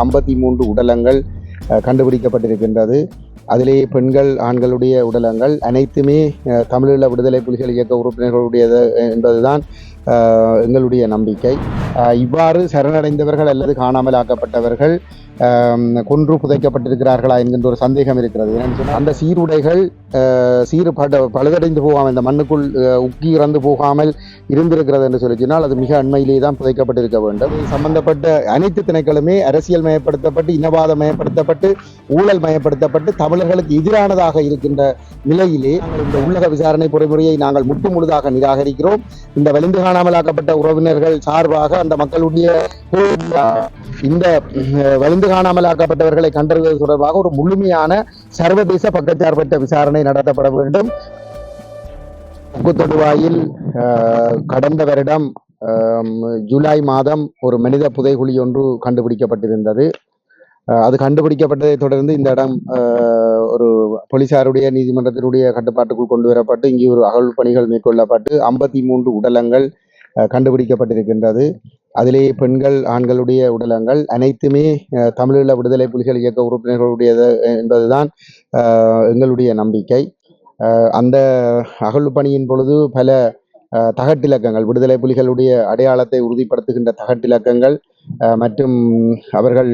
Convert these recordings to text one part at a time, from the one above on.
ஐம்பத்தி மூன்று உடலங்கள் கண்டுபிடிக்கப்பட்டிருக்கின்றது. அதிலே பெண்கள் ஆண்களுடைய உடலங்கள் அனைத்துமே தமிழீழ விடுதலை புலிகள் இயக்க உறுப்பினர்களுடையது என்பதுதான் எங்களுடைய நம்பிக்கை. இவ்வாறு சரணடைந்தவர்கள் அல்லது காணாமல் ஆக்கப்பட்டவர்கள் கொன்று புதைக்கப்பட்டிருக்கிறார்களா என்கின்ற ஒரு சந்தேகம் இருக்கிறது. ஏன்னு சொன்னால் அந்த சீருடைகள் அஹ், சீறு பட பழுதடைந்து போகாமல் இந்த மண்ணுக்குள் உக்கி இறந்து போகாமல் இருந்திருக்கிறது என்று சொல்லி சொன்னால் அது மிக அண்மையிலே தான் புதைக்கப்பட்டிருக்க வேண்டும். சம்பந்தப்பட்ட அனைத்து திணைக்களுமே அரசியல் மயப்படுத்தப்பட்டு இனவாத மயப்படுத்தப்பட்டு ஊழல் மயப்படுத்தப்பட்டு தமிழர்களுக்கு எதிரானதாக இருக்கின்ற நிலையிலே இந்த உள்ளக விசாரணை பொறிமுறையை நாங்கள் முட்டு முழுதாக நிராகரிக்கிறோம். இந்த வலிந்து காணாமலாக்கப்பட்ட உறவினர்கள் சார்பாக அந்த மக்களுடைய இந்த வலிந்து காணாமலாக்கப்பட்டவர்களை கண்டறிவது தொடர்பாக ஒரு முழுமையான சர்வதேச பக்கச்சார்பற்ற விசாரணை நடத்தப்பட வேண்டும். முக்குத்தொடுவாயில் கடந்த வருடம் ஜூலை மாதம் ஒரு மனித புதைகுழி ஒன்று கண்டுபிடிக்கப்பட்டிருந்தது. அது கண்டுபிடிக்கப்பட்டதை தொடர்ந்து இந்த இடம் ஒரு போலீசாருடைய நீதிமன்றத்தினுடைய கட்டுப்பாட்டுக்குள் கொண்டு வரப்பட்டு இங்கே ஒரு அகழ்வு பணிகள் மேற்கொள்ளப்பட்டு ஐம்பத்தி மூன்று உடலங்கள் கண்டுபிடிக்கப்பட்டிருக்கின்றது. அதிலே பெண்கள் ஆண்களுடைய உடலங்கள் அனைத்துமே தமிழீழ விடுதலை புலிகள் இயக்க உறுப்பினர்களுடையது என்பதுதான் எங்களுடைய நம்பிக்கை. அந்த அகழ்வு பணியின் பொழுது பல தகட்டிலக்கங்கள் விடுதலை புலிகளுடைய அடையாளத்தை உறுதிப்படுத்துகின்ற தகட்டிலக்கங்கள் மற்றும் அவர்கள்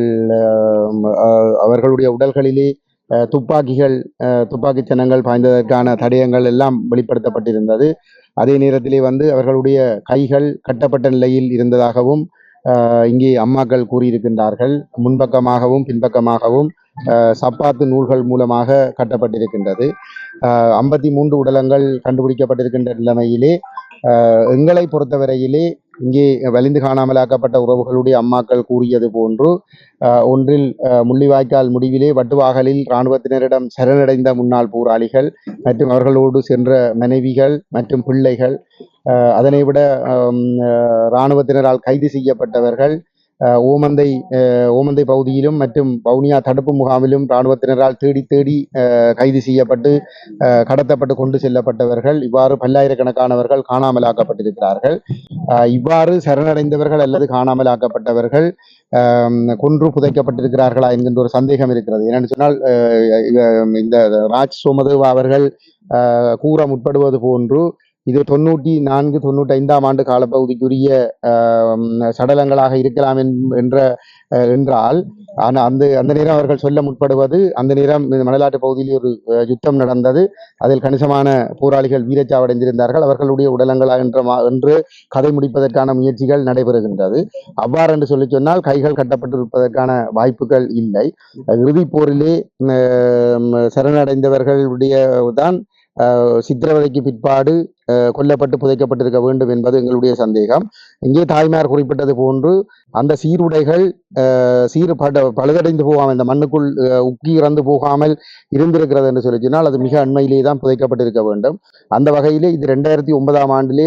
அவர்களுடைய உடல்களிலே துப்பாக்கிகள் துப்பாக்கி சின்னங்கள் பாய்ந்ததற்கான தடயங்கள் எல்லாம் வெளிப்படுத்தப்பட்டிருந்தது. அதே நேரத்திலே வந்து அவர்களுடைய கைகள் கட்டப்பட்ட நிலையில் இருந்ததாகவும் இங்கே அம்மாக்கள் கூறியிருக்கின்றார்கள். முன்பக்கமாகவும் பின்பக்கமாகவும் சப்பாத்து நூல்கள் மூலமாக கட்டப்பட்டிருக்கின்றது. ஐம்பத்தி மூன்று உடலங்கள் கண்டுபிடிக்கப்பட்டிருக்கின்ற நிலைமையிலே எங்களை பொறுத்தவரையிலே இங்கே வலிந்து காணாமலாக்கப்பட்ட உறவுகளுடைய அம்மாக்கள் கூறியது போன்று அஹ், ஒன்றில் அஹ், முள்ளிவாய்க்கால் முடிவிலே வட்டுவாகலில் இராணுவத்தினரிடம் சரணடைந்த முன்னாள் போராளிகள் மற்றும் அவர்களோடு சென்ற மனைவிகள் மற்றும் பிள்ளைகள் அதனை விட இராணுவத்தினரால் கைது செய்யப்பட்டவர்கள் ஓமந்தை ஓமந்தை பகுதியிலும் மற்றும் வவுனியா தடுப்பு முகாமிலும் இராணுவத்தினரால் தேடி தேடி கைது செய்யப்பட்டு கடத்தப்பட்டு கொண்டு செல்லப்பட்டவர்கள் இவ்வாறு பல்லாயிரக்கணக்கானவர்கள் காணாமலாக்கப்பட்டிருக்கிறார்கள். இவ்வாறு சரணடைந்தவர்கள் அல்லது காணாமலாக்கப்பட்டவர்கள் கொன்று புதைக்கப்பட்டிருக்கிறார்களா என்கின்ற ஒரு சந்தேகம் இருக்கிறது. ஏனென்று சொன்னால் இந்த ராஜ் சோமதேவா அவர்கள் கூற முற்படுவது போன்று இது தொண்ணூற்றி நான்கு தொண்ணூற்றி ஐந்தாம் ஆண்டு காலப்பகுதிக்குரிய சடலங்களாக இருக்கலாம் என்ற என்றால் ஆனால் அந்த அந்த நேரம் அவர்கள் சொல்ல முற்படுவது அந்த நேரம் மணலாட்டு பகுதியில் ஒரு யுத்தம் நடந்தது. அதில் கணிசமான போராளிகள் வீரச்சாவடைந்திருந்தார்கள். அவர்களுடைய உடலங்களா என்ற மா- என்று கதை முடிப்பதற்கான முயற்சிகள் நடைபெறுகின்றது. அவ்வாறு என்று சொல்லி சொன்னால் கைகள் கட்டப்பட்டிருப்பதற்கான வாய்ப்புகள் இல்லை. இறுதிப் போரிலே சரணடைந்தவர்களுடைய தான் சித்திரவதைக்கு பிற்பாடு கொல்லப்பட்டு புதைக்கப்பட்டிருக்க வேண்டும் என்பது எங்களுடைய சந்தேகம். இங்கே தாய்மார் குறிப்பிட்டது போன்று அந்த சீருடைகள் சீர் பட பழுதடைந்து போகாமல் இந்த மண்ணுக்குள் உக்கி இறந்து போகாமல் இருந்திருக்கிறது என்று சொல்லி சொன்னால் அது மிக அண்மையிலே தான் புதைக்கப்பட்டிருக்க வேண்டும். அந்த வகையிலே இது ரெண்டாயிரத்தி ஒன்பதாம் ஆண்டிலே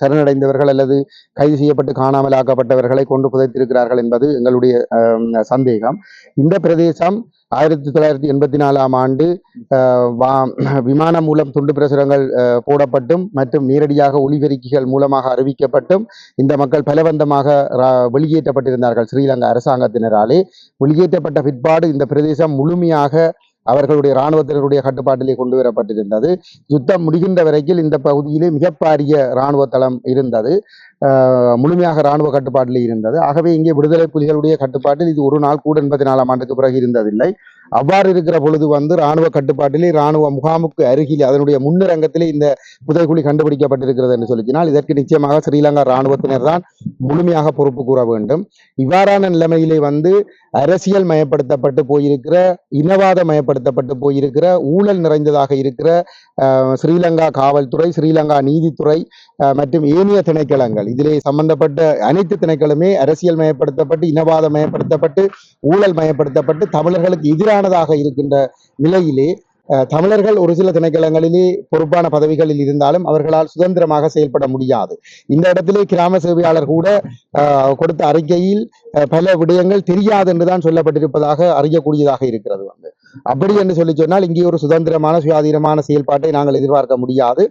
சரணடைந்தவர்கள் அல்லது கைது செய்யப்பட்டு காணாமல் ஆக்கப்பட்டவர்களை கொண்டு புதைத்திருக்கிறார்கள் என்பது எங்களுடைய சந்தேகம். இந்த பிரதேசம் ஆயிரத்தி தொள்ளாயிரத்தி எண்பத்தி நாலாம் ஆண்டு விமானம் மூலம் துண்டு பிரசுரங்கள் போடப்பட்டு அறிவிக்கப்பட்டும் மற்றும் நேரடியாக ஒளிபெருக்கிகள் மூலமாக அறிவிக்கப்பட்டும் இந்த மக்கள் பலவந்தமாக வெளியேற்றப்பட்டிருந்தார்கள் ஸ்ரீலங்கா அரசாங்கத்தினராலே. வெளியேற்றப்பட்ட பிற்பாடு இந்த பிரதேசம் முழுமையாக அவர்களுடைய இராணுவத்தினருடைய கட்டுப்பாட்டிலே கொண்டு வரப்பட்டிருந்தது யுத்தம் முடிகின்ற வரைக்கும் இந்த பகுதியிலே மிகப்பாரிய இராணுவ தளம் இருந்தது முழுமையாக இராணுவ கட்டுப்பாட்டில் இருந்தது. ஆகவே இங்கே விடுதலை புலிகளுடைய கட்டுப்பாட்டில் இது ஒரு நாள் கூட எண்பத்தி நாலாம் ஆண்டுக்கு பிறகு இருந்ததில்லை. அவ்வாறு இருக்கிற பொழுது வந்து இராணுவ கட்டுப்பாட்டிலே இராணுவ முகாமுக்கு அருகில் அதனுடைய முன்னிரங்கத்திலே இந்த புதைக்குழி கண்டுபிடிக்கப்பட்டிருக்கிறது என்று சொல்லினால் இதற்கு நிச்சயமாக ஸ்ரீலங்கா இராணுவத்தினர் தான் முழுமையாக பொறுப்பு கூற வேண்டும். இவ்வாறான நிலைமையிலே வந்து அரசியல் மயப்படுத்தப்பட்டு போயிருக்கிற இனவாத மயப்படுத்தப்பட்டு போயிருக்கிற ஊழல் நிறைந்ததாக இருக்கிற ஸ்ரீலங்கா காவல்துறை ஸ்ரீலங்கா நீதித்துறை மற்றும் ஏனைய திணைக்களங்கள். இதிலே சம்பந்தப்பட்ட அனைத்து திணைக்களுமே அரசியல் மயப்படுத்தப்பட்டு இனவாத மயப்படுத்தப்பட்டு ஊழல் மயப்படுத்தப்பட்டு தமிழர்களுக்கு எதிராக எதிரானதாக இருக்கின்ற நிலையிலே தமிழர்கள் ஒரு சில திணைக்களங்களிலே பொறுப்பான பதவிகளில் இருந்தாலும் அவர்களால் சுதந்திரமாக செயல்பட முடியாது. இந்த இடத்திலே கிராம சேவையாளர் கூட கொடுத்த அறிக்கையில் பல விடயங்கள் தெரியாது என்றுதான் சொல்லப்பட்டிருப்பதாக அறியக்கூடியதாக இருக்கிறது வந்து. அப்படி என்று சொல்லி சொன்னால் இங்கே ஒரு சுதந்திரமான சுயாதீனமான செயல்பாட்டை நாங்கள் எதிர்பார்க்க முடியாது.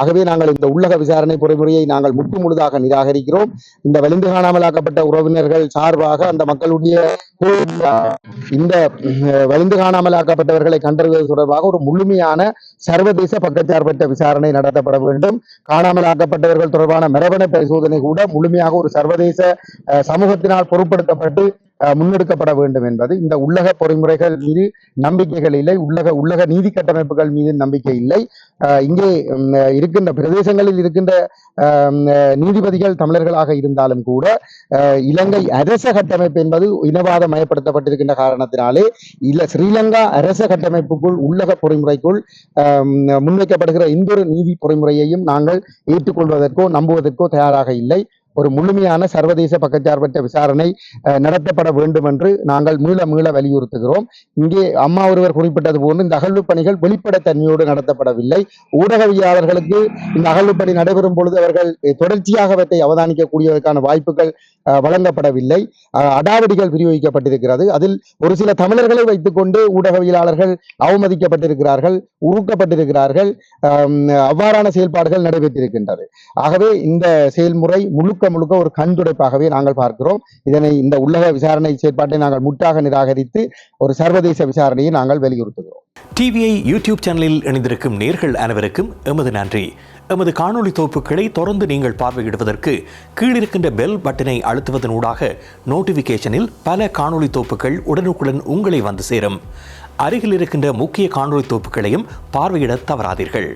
ஆகவே நாங்கள் இந்த உள்ளக விசாரணை பொறிமுறையை நாங்கள் முற்று முழுதாக நிராகரிக்கிறோம். இந்த வலிந்து காணாமலாக்கப்பட்ட உறவினர்கள் சார்பாக அந்த மக்களுடைய இந்த வலிந்து காணாமலாக்கப்பட்டவர்களை கண்டறிவது தொடர்பாக ஒரு முழுமையான சர்வதேச பக்கச்சார்பற்ற விசாரணை நடத்தப்பட வேண்டும். காணாமலாக்கப்பட்டவர்கள் தொடர்பான மரபணு பரிசோதனை கூட முழுமையாக ஒரு சர்வதேச சமூகத்தினால் பொருட்படுத்தப்பட்டு முன்னெடுக்கப்பட வேண்டும் என்பது. இந்த உள்ளக பொறிமுறைகள் மீது நம்பிக்கைகள் இல்லை. உள்ளக உள்ளக நீதி கட்டமைப்புகள் மீது நம்பிக்கை இல்லை. இங்கே இருக்கின்ற பிரதேசங்களில் இருக்கின்ற நீதிபதிகள் தமிழர்களாக இருந்தாலும் கூட இலங்கை அரச கட்டமைப்பு என்பது இனவாத மயப்படுத்தப்பட்டிருக்கின்ற காரணத்தினாலே இல்ல ஸ்ரீலங்கா அரச கட்டமைப்புக்குள் உள்ளக பொறிமுறைக்குள் அஹ், முன்வைக்கப்படுகிற எந்த ஒரு நீதி பொறிமுறையையும் நாங்கள் ஏற்றுக்கொள்வதற்கோ நம்புவதற்கோ தயாராக இல்லை. ஒரு முழுமையான சர்வதேச பக்கச்சார்பற்ற விசாரணை நடத்தப்பட வேண்டும் என்று நாங்கள் மீள மீள வலியுறுத்துகிறோம். இங்கே அம்மா ஒருவர் குறிப்பிட்டது போன்று இந்த அகழ்வு பணிகள் வெளிப்படைத்தன்மையோடு நடத்தப்படவில்லை. ஊடகவியலாளர்களுக்கு இந்த அகழ்வு பணி நடைபெறும் பொழுது அவர்கள் தொடர்ச்சியாக அவற்றை அவதானிக்கக்கூடியதற்கான வாய்ப்புகள் அஹ், வழங்கப்படவில்லை. அஹ், அடாவடிகள் விநியோகிக்கப்பட்டிருக்கிறது அதில் ஒரு சில தமிழர்களை வைத்துக்கொண்டு ஊடகவியலாளர்கள் அவமதிக்கப்பட்டிருக்கிறார்கள் உருக்கப்பட்டிருக்கிறார்கள். அவ்வாறான செயல்பாடுகள் நடைபெற்றிருக்கின்றது. ஆகவே இந்த செயல்முறை முழுக்க முழுக்க ஒரு கண் துடைப்பாகவே நாங்கள் பார்க்கிறோம். இதனை இந்த உள்ளக விசாரணை செயற்பாட்டை நாங்கள் முற்றாக நிராகரித்து ஒரு சர்வதேச விசாரணையை நாங்கள் வலியுறுத்துகிறோம். டிவிஐ யூடியூப் சேனலில் இணைந்திருக்கும் நேர்கள் அனைவருக்கும் எமது நன்றி. எமது காணொளி தொகுப்புகளை தொடர்ந்து நீங்கள் பார்வையிடுவதற்கு கீழிருக்கின்ற பெல் பட்டனை அழுத்துவதனூடாக நோட்டிபிகேஷனில் பல காணொளி தொகுப்புகள் உடனுக்குடன் உங்களை வந்து சேரும். அருகில் இருக்கின்ற முக்கிய காணொளி தொகுப்புகளையும் பார்வையிட தவறாதீர்கள்.